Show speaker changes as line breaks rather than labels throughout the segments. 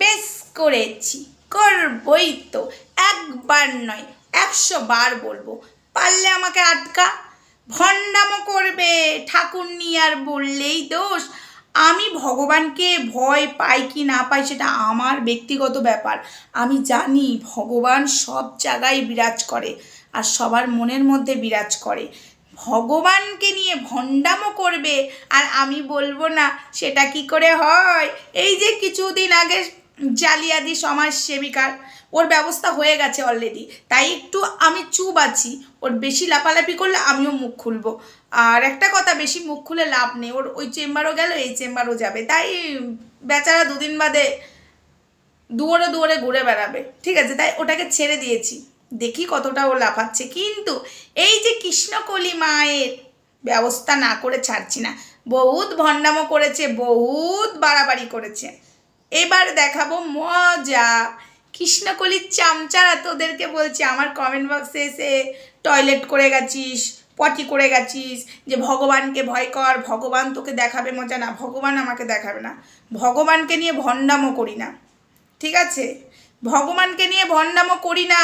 বেশ করেছি, করবই তো। একবার নয়, একশো বার বলব। পারলে আমাকে আটকা? ভণ্ডামো করবে ঠাকুর নিয়ে আর বললেই দোষ। আমি ভগবানকে ভয় পাই কি না পাই সেটা আমার ব্যক্তিগত ব্যাপার। আমি জানি ভগবান সব জায়গায় বিরাজ করে আর সবার মনের মধ্যে বিরাজ করে। ভগবানকে নিয়ে ভণ্ডামো করবে আর আমি বলব না, সেটা কি করে হয়? এই যে কিছুদিন আগে জালিয়াদি সমাজ সেবিকার ওর ব্যবস্থা হয়ে গেছে অলরেডি তাই একটু আমি চুপ আছি। ওর বেশি লাপালাপি করলে আমিও মুখ খুলবো। আর একটা কথা, বেশি মুখ খুলে লাভ নেই। ওর ওই চেম্বারও গেল, এই চেম্বারও যাবে। তাই বেচারা দুদিন বাদে দুয়ারে দুয়ারে ঘুরে বেড়াবে। ঠিক আছে, তাই ওটাকে ছেড়ে দিয়েছি। দেখি কতটা ও লাফাচ্ছে। কিন্তু এই যে কৃষ্ণকলি মায়ের ব্যবস্থা না করে ছাড়ছি না, বহুত ভণ্ডামো করেছে, বহুত বাড়াবাড়ি করেছে। এবার দেখাবো মজা। কৃষ্ণকলির চামচারা তোদেরকে বলছি, আমার কমেন্ট বক্সে এসে টয়লেট করে গেছিস পটি করে গেছিস, যে ভগবানকে ভয় কর, ভগবান তোকে দেখাবে মজা না, ভগবান আমাকে দেখাবে না। ভগবানকে নিয়ে ভণ্ডামো করি না, ঠিক আছে? ভগবানকে নিয়ে ভণ্ডামো করি না।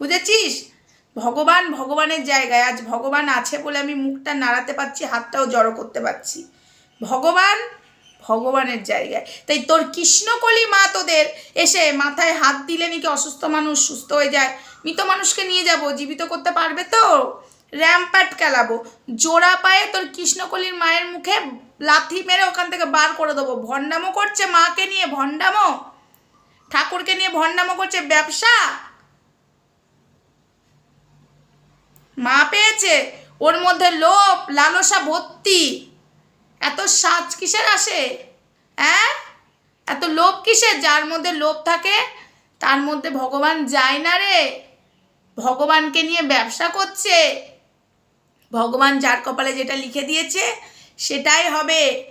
বুঝেছিস? ভগবান ভগবানের জায়গায়, আজ ভগবান আছে বলে আমি মুখটা নাড়াতে পারছি, হাতটাও জড়ো করতে পারছি। ভগবান ভগবানের জায়গায়। তাই তোর কৃষ্ণকলি মা তোদের এসে মাথায় হাত দিলে নাকি অসুস্থ মানুষ সুস্থ হয়ে যায়। মৃত মানুষকে নিয়ে যাব, জীবিত করতে পারবে তো? র্যাম্প্যাট খেলাবো জোড়া পায়ে তোর কৃষ্ণকলির মায়ের মুখে লাথি মেরে ওখান থেকে বার করে দেবো। ভণ্ডামো করছে মাকে নিয়ে, ভণ্ডামো। ঠাকুরকে নিয়ে ভণ্ডামো করছে ব্যবসা। মা পেয়েছে। ওর মধ্যে লোভ, লালসা ভর্তি। এত সাজ কিসের আসে? হ্যাঁ? এত লোভ কিসের? যার মধ্যে লোভ থাকে, তার মধ্যে ভগবান যায় না রে। ভগবানকে নিয়ে ব্যবসা করছে। ভগবান যার কপালে যেটা লিখে দিয়েছে, সেটাই হবে।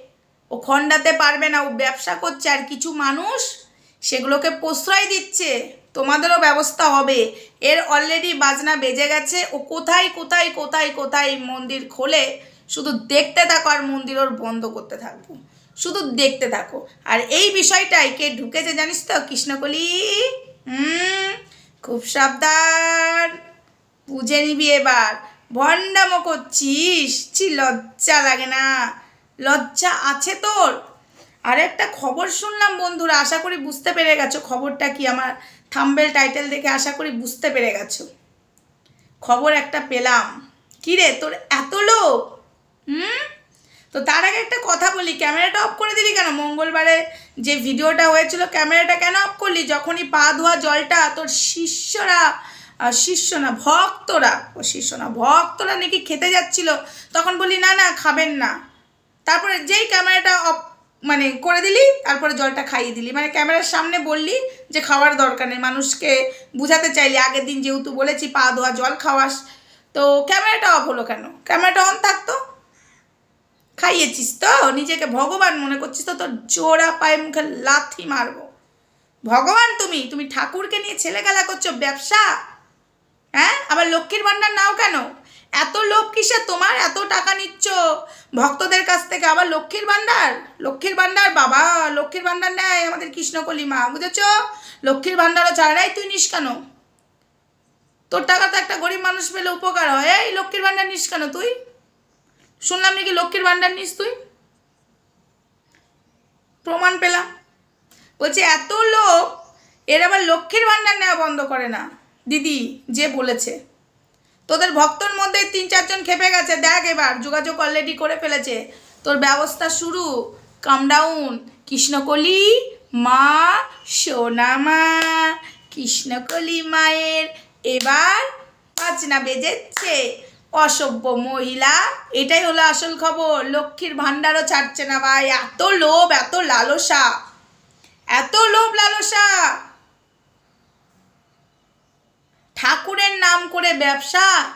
ও খণ্ডাতে পারবে না, ও ব্যবসা করছে। আর কিছু মানুষ সেগুলোকে প্রশ্রয় দিচ্ছে। তোমাদেরও ব্যবস্থা হবে। এর অলরেডি বাজনা বেজে গেছে। ও কোথায় কোথায় কোথায় কোথায় মন্দির খোলে? শুধু দেখতে থাকো আর মন্দির ওর বন্ধ করতে থাকব। শুধু দেখতে থাকো। আর এই বিষয়টাই কে ঢুকেছে জানিস তো? কৃষ্ণকলি। হুম, খুব সাবধান। বুঝে নিবি এবার। ভণ্ডামো করছিস? ছি, লজ্জা লাগে না। লজ্জা আছে তোর। আর একটা খবর শুনলাম বন্ধুরা, আশা করি বুঝতে পেরে গেছো। খবরটা কি আমার থাম্বেল টাইটেল দেখে আশা করি বুঝতে পেরে গেছো। খবর একটা পেলাম। কি রে তোর এত লোক? হুম? তো তার আগে একটা কথা বলি, ক্যামেরাটা অফ করে দিলি কেন? মঙ্গলবারে যে ভিডিওটা হয়েছিল, ক্যামেরাটা কেন অফ করলি? যখনই পা ধোয়া জলটা, তোর শিষ্যরা শিষ্য না ভক্তরা, ও শিষ্য না ভক্তরা নাকি খেতে যাচ্ছিল, তখন বলি, না না, খাবেন না। তারপরে যেই ক্যামেরাটা অফ মানে করে দিলি, তারপরে জলটা খাইয়ে দিলি। মানে ক্যামেরার সামনে বললি যে, খাওয়ার দরকার নেই। মানুষকে বুঝাতে চাইলি, আগের দিন যেহেতু বলেছি, পা ধোয়া জল খাওয়াস। তো ক্যামেরাটা অফ হলো কেন? ক্যামেরাটা অন থাকতো? খাইয়েছিস তো? নিজেকে ভগবান মনে করছিস তো? তোর জোড়া পায়ে মুখে লাথি মারবো। ভগবান তুমি তুমি ঠাকুরকে নিয়ে ছেলে করছ, ব্যবসা? হ্যাঁ? আবার লক্ষ্মীর ভাণ্ডার নাও কেন? এত লোভ কিসে তোমার? এত টাকা নিচ্ছ? ভক্তদের কাছ থেকে আবার লক্ষ্মীর ভাণ্ডার? লক্ষ্মীর ভাণ্ডার বাবা, লক্ষ্মীর ভাণ্ডার নেয় আমাদের কৃষ্ণকলি মা, বুঝেছ? লক্ষ্মীর ভাণ্ডারও ছাড়াই তুই নিস কেন? তোর টাকা তো একটা গরিব মানুষ পেলে উপকার হয়। এই লক্ষ্মীর ভাণ্ডার নিস কেন তুই? শুনলাম নাকি লক্ষ্মীর ভাণ্ডার নিস তুই? প্রমাণ পেলাম। বলছে, এত লোক, এর আবার লক্ষ্মীর ভাণ্ডার নেওয়া বন্ধ করে না। দিদি যে বলেছে। তোদের ভক্তর মধ্যে তিন চারজন খেপে গেছে। দেখ এবার, যোগাযোগ অলরেডি করে ফেলেছে। তোর ব্যবস্থা শুরু। কাম ডাউন কৃষ্ণকলি মা সোনামা কৃষ্ণকলি মায়ের এবার বাজনা বেজেছে। অসভ্য মহিলা। এটাই হলো আসল খবর। লক্ষ্মীর ভাণ্ডারও ছাড়ছে না ভাই। এত লোভ, এত লালসা। এত লোভ, লালসা। ঠাকুরের নাম করে ব্যবসা।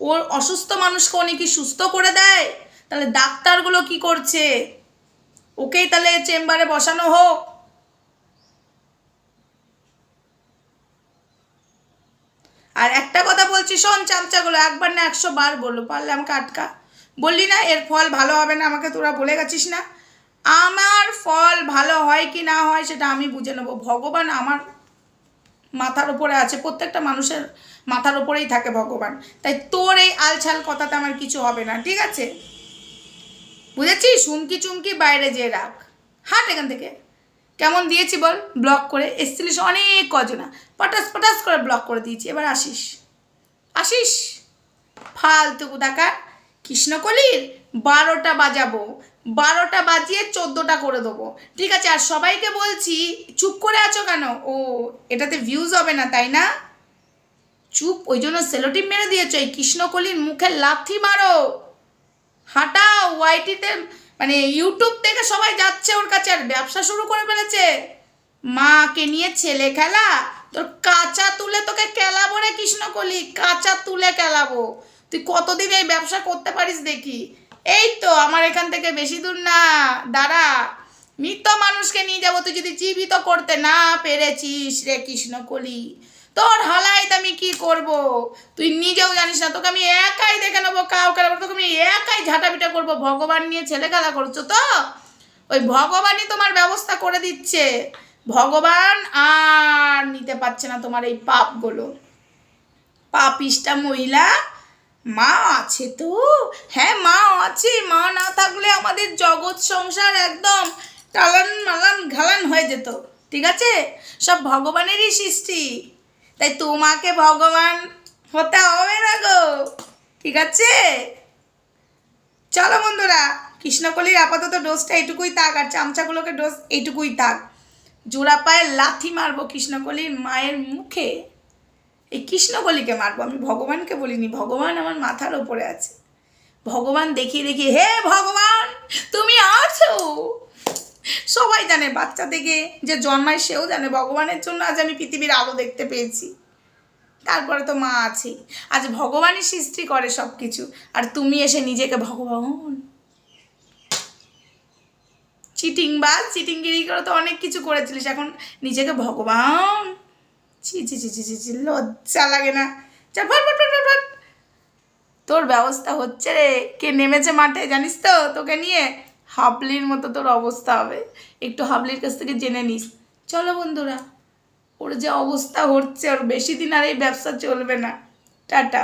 ওর অসুস্থ মানুষকে উনি কি সুস্থ করে দেয়? তাহলে ডাক্তারগুলো কি করছে? ওকেই তাহলে চেম্বারে বসানো হোক। আর একটা কথা বলছি, শোন চামচাগুলো, একবার না একশো বার বলল, পারলে আমাকে আটকা। বললি না, এর ফল ভালো হবে না, আমাকে তোরা বলে গেছিস না? আমার ফল ভালো হয় কি না হয় সেটা আমি বুঝে নেব। ভগবান আমার মাথার উপরে আছে, প্রত্যেকটা মানুষের মাথার উপরেই থাকে ভগবান। তাই তোর এই আলছাল কথাতে আমার কিছু হবে না, ঠিক আছে? বুঝেছিস? সুমকি চুমকি বাইরে যেয়ে রাখ। হাট এখান থেকে। কেমন দিয়েছি বল? ব্লক করে। এসছিলিস অনেক কজনা। পটাস পটাস করে ব্লক করে দিয়েছি। এবার আসিস। আসিস? ফালতু কোথাকার কৃষ্ণকলির বারোটা বাজাবো। বারোটা বাজিয়ে চোদ্দোটা করে দেবো। ঠিক আছে, আর সবাইকে বলছি, চুপ করে আছো কেন? ও, এটাতে ভিউজ হবে না, তাই না? চুপ, ওই জন্য সেলোটিপ মেরে দিয়েছ। এই কৃষ্ণকলির মুখে লাথি মারো। হাঁটাও ওয়াইটিতে মানে ইউটিউব থেকে সবাই যাচ্ছে ওর কাছে আর ব্যবসা শুরু করে ফেলেছে। মাকে নিয়ে ছেলে খেলা, তোর কাঁচা তুলে তোকে কেলাবো রে কৃষ্ণকলি, কাঁচা তুলে কেলাবো তুই কতদিন এই ব্যবসা করতে পারিস দেখি। এই তো আমার এখান থেকে বেশি দূর না, দাঁড়া। মৃত মানুষকে নিয়ে যাব, তুই যদি জীবিত করতে না পেরেছিস রে কৃষ্ণকলি। তোর হালাইতে আমি কি করব? তুই নিজেও জানিস না, তোকে আমি একাই দেখে নেব কাউকে নেব তোকে আমি একাই ঝাঁটাপিটা করব, ভগবান নিয়ে ছেলে খেলা করছ তো? ওই ভগবানই তোমার ব্যবস্থা করে দিচ্ছে। ভগবান আর নিতে পারছে না তোমার এই পাপগুলো। পাপিষ্টা মহিলা, মা আছে তো? হ্যাঁ মা আছে, মা না থাকলে আমাদের জগৎ সংসার একদম টালান মালান ঘালান হয়ে যেত, ঠিক আছে? সব ভগবানেরই সৃষ্টি। তাই তোমাকে ভগবান হতে হবে না গো। ঠিক আছে? চলো বন্ধুরা, কৃষ্ণকলির আপাতত ডোজটা এইটুকুই থাক আর চামচাগুলোকে ডোজ এইটুকুই থাক। জোড়া পায়ে লাথি মারবো কৃষ্ণকলির মায়ের মুখে। এই কৃষ্ণকলিকে মারবো, আমি ভগবানকে বলিনি, ভগবান আমার মাথার ওপরে আছে। ভগবান দেখিয়ে দেখিয়ে, হে ভগবান, তুমি আছো? সবাই জানে, বাচ্চা থেকে যে জন্মায় সেও জানে, ভগবানের জন্য আজ আমি পৃথিবীর আলো দেখতে পেয়েছি। তারপরে তো মা আছেই আজ ভগবানই সৃষ্টি করে সব কিছু আর তুমি এসে নিজেকে ভগবান। চিটিং বা চিটিংগিরি করে তো অনেক কিছু করেছিলিস, এখন নিজেকে ভগবান। ছি ছি ছি ছি ছি ছি, লজ্জা লাগে না। চল ফট ফট ফট ফট। তোর ব্যবস্থা হচ্ছে রে। কে নেমেছে মাঠে, জানিস তো? তোকে নিয়ে। হাবলির মতো তোর অবস্থা হবে। একটু হাবলির কাছ থেকে জেনে নিস। চলো বন্ধুরা, ওর যে অবস্থা হচ্ছে ওর বেশি দিন আর এই ব্যবসা চলবে না। টাটা।